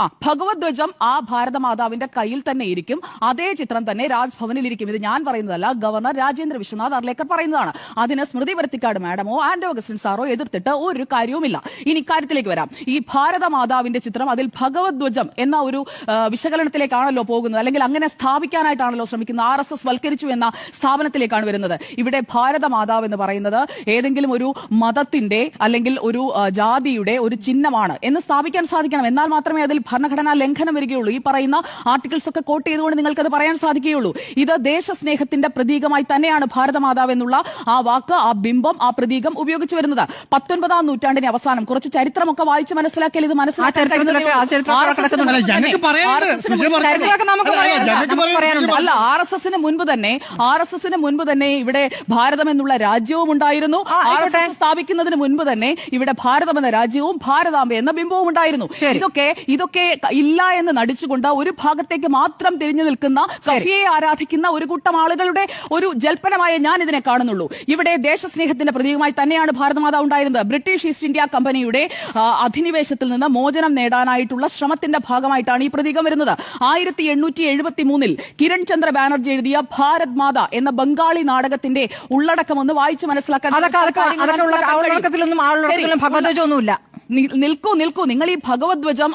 ആ ഭഗവത് ധ്വജം ആ ഭാരതമാതാവിന്റെ കയ്യിൽ തന്നെ ഇരിക്കും. അതേ ചിത്രം തന്നെ രാജ്ഭവനിൽ ഇരിക്കും ഇത് ഞാൻ പറയുന്നതല്ല ഗവർണർ രാജേന്ദ്ര വിശ്വനാഥ് അർലേക്കർ പറയുന്നതാണ്. അതിന് സ്മൃതി വരുത്തിക്കാട് മാഡമോ ആൻഡോ അഗസ്റ്റിൻ സാറോ എതിർത്തിട്ട് ഒരു കാര്യവുമില്ല. ഇനി കാര്യത്തിലേക്ക് വരാം. ഈ ഭാരതമാതാവിന്റെ ചിത്രം അതിൽ ഭഗവത് ധ്വജം എന്ന ഒരു വിശകലനത്തിലേക്കാണല്ലോ പോകുന്നത്. അല്ലെങ്കിൽ അങ്ങനെ സ്ഥാപിക്കാനായിട്ടാണല്ലോ ശ്രമിക്കുന്നത്. ആർ എസ് എസ് വൽക്കരിച്ചു എന്ന സ്ഥാപനത്തിലേക്കാണ് വരുന്നത്. ഇവിടെ ഭാരതമാതാവ് എന്ന് പറയുന്നത് ഏതെങ്കിലും ഒരു മതത്തിന്റെ അല്ലെങ്കിൽ ഒരു ജാതിയുടെ ഒരു ചിഹ്നമാണ്. എന്ന് സ്ഥാപിക്കാൻ സാധിക്കണം. എന്നാൽ മാത്രമേ അതിൽ ഭരണഘടനാ ലംഘനം വരികയുള്ളൂ. ഈ പറയുന്ന ആർട്ടിക്കിൾസ് ഒക്കെ കോട്ട് ചെയ്തുകൊണ്ട് നിങ്ങൾക്ക് അത് പറയാൻ സാധിക്കുകയുള്ളൂ. ഇത് ദേശസ്നേഹത്തിന്റെ പ്രതീകമായി തന്നെയാണ് ഭാരതമാതാവ് എന്നുള്ള ആ വാക്ക് ആ ബിംബം ആ പ്രതീകം ഉപയോഗിച്ചു വരുന്നത്. പത്തൊൻപതാം നൂറ്റാണ്ടിന്റെ അവസാനം. കുറച്ച് ചരിത്രമൊക്കെ വായിച്ച് മനസ്സിലാക്കിയാൽ ഇത് മനസ്സിലാക്കാൻ അല്ല, ആർ എസ് എസിന് മുൻപ് തന്നെ ആർ എസ് എസിന് മുൻപ് തന്നെ ഇവിടെ ഭാരതം എന്നുള്ള രാജ്യവും ഉണ്ടായിരുന്നു. ആർ എസ് എസ് സ്ഥാപിക്കുന്നതിന് മുൻപ് തന്നെ ഇവിടെ ഭാരതം എന്ന രാജ്യവും ഭാരതാംബ എന്ന ബിംബവും ഉണ്ടായിരുന്നു. ഇതൊക്കെ ഇതൊക്കെ ഇല്ല എന്ന് നടിച്ചുകൊണ്ട് ഒരു ഭാഗത്തേക്ക് മാത്രം തിരിഞ്ഞു നിൽക്കുന്ന കഫിയെ ആരാധിക്കുന്ന ഒരു കൂട്ടം ആളുകളുടെ ഒരു ജൽപ്പനമായ ഞാൻ ഇതിനെ കാണുന്നുള്ളൂ. ഇവിടെ ദേശസ്നേഹത്തിന്റെ പ്രതീകമായി തന്നെയാണ് ഭാരതമാത ഉണ്ടായിരുന്നത്. ബ്രിട്ടീഷ് ഈസ്റ്റ് ഇന്ത്യ കമ്പനിയുടെ അധിനിവേശത്തിൽ നിന്ന് മോചനം നേടാനായിട്ടുള്ള ശ്രമത്തിന്റെ ഭാഗമായിട്ടാണ് ഈ പ്രതീകം വരുന്നത്. ആയിരത്തി എണ്ണൂറ്റി എഴുപത്തി മൂന്നിൽ കിരൺ ചന്ദ്ര ബാനർജി എഴുതിയ ഭാരത് മാത എന്ന ബംഗാളി നാടകത്തിന്റെ ഉള്ളടക്കം ഒന്ന് വായിച്ച് മനസ്സിലാക്കാൻ നിൽക്കൂ നിൽക്കൂ. നിങ്ങൾ ഈ ഭഗവത് ധ്വജം